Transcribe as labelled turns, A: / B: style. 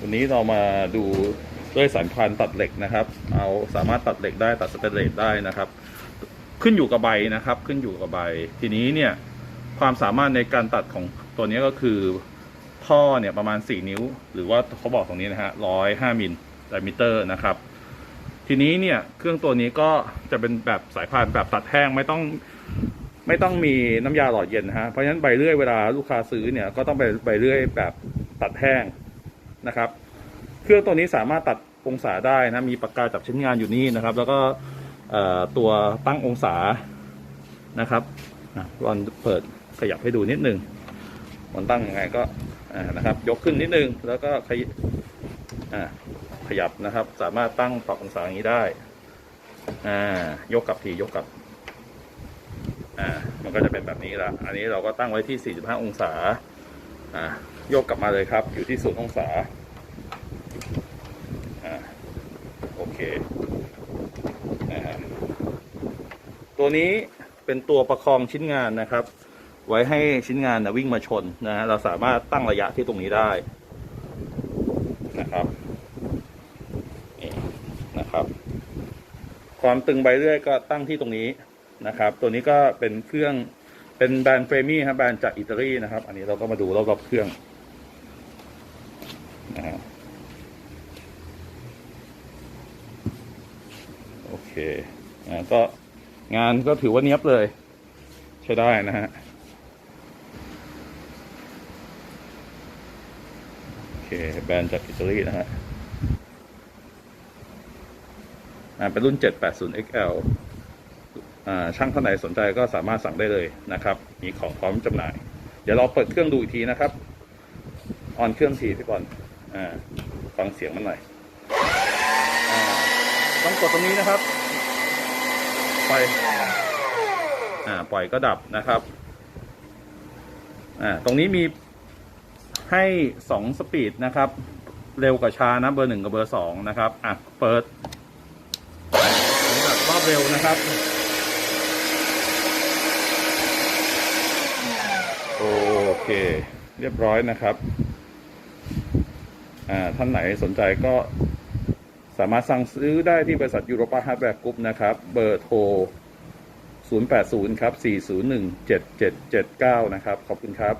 A: วันนี้เรามาดูด้วยสายพันธุ์ตัดเหล็กนะครับ เอาสามารถตัดเหล็กได้ตัดสเตนเลสได้นะครับ ขึ้นอยู่กับใบนะครับ ขึ้นอยู่กับใบ ทีนี้เนี่ยความสามารถในการตัดของตัวนี้ก็คือท่อเนี่ยประมาณ 4 นิ้ว หรือว่าเขาบอกตรงนี้นะฮะร้อยห้ามิลไดมิเตอร์นะครับ ทีนี้เนี่ยเครื่องตัวนี้ก็จะเป็นแบบสายพานแบบตัดแห้งไม่ต้องไม่ต้องมีน้ำยาหล่อเย็นนะฮะเพราะฉะนั้นใบเลื่อยเวลาลูกค้าซื้อเนี่ยก็ต้องไปใบเลื่อยแบบตัดแห้ง นะครับ เครื่องตัวนี้สามารถตัดองศาได้นะ มีปากกาจับชิ้นงานอยู่นี่นะครับ แล้วก็ตัวตั้งองศานะครับรอนเปิดขยับให้ดูนิดนึงมันตั้งยังไงก็นะครับ ยกขึ้นนิดนึง แล้วก็ขยขยับนะครับ สามารถตั้งปรับองศาอย่างนี้ได้ยกกลับทียกกลับมันก็จะเป็นแบบนี้ละ อันนี้เราก็ตั้งไว้ที่ 45 องศา อ่า โยกกลับมาเลยครับ อยู่ที่ศูนย์องศาอโอเคนะฮะตัวนี้เป็นตัวประคองชิ้นงานนะครับ ไว้ให้ชิ้นงานนะวิ่งมาชนนะฮะเราสามารถตั้งระยะที่ตรงนี้ได้นะครับนี่นะครับ ความตึงใบเลื่อยก็ตั้งที่ตรงนี้นะครับ ตัวนี้ก็เป็นเครื่องเป็นแบรนด์เฟรมี่ครับแบรนด์จากอิตาลีนะครับ อันนี้เราก็มาดูรอบๆเครื่อง นะฮะโอเคอ่าก็งานก็ถือว่าเนี้ยบเลย ใช้ได้นะฮะโอเค แบรนด์จากอิตาลีนะฮะอ่าเป็นรุ่น 780 XL อ่าช่างท่านไหนสนใจก็สามารถสั่งได้เลยนะครับ มีของพร้อมจำหน่าย เดี๋ยวเราเปิดเครื่องดูอีกทีนะครับ ออนเครื่องทีพี่บอล ฟังเสียงมันหน่อยอ่าต้องกดตรงนี้นะครับ ปล่อยอ่าปล่อยก็ดับนะครับอ่าตรงนี้มีให้สองสปีดนะครับ เร็วกับช้านะเบอร์หนึ่งกับเบอร์สองนะครับอะเปิดอันนี้แบบรอบเร็วนะครับโอเค เรียบร้อยนะครับอ่า ท่านไหนสนใจก็สามารถสั่งซื้อได้ที่บริษัทยูโรปาฮาร์ดแวร์กรุ๊ปนะครับ เบอร์โทร 080 ครับ 401 7779 นะครับ ขอบคุณครับ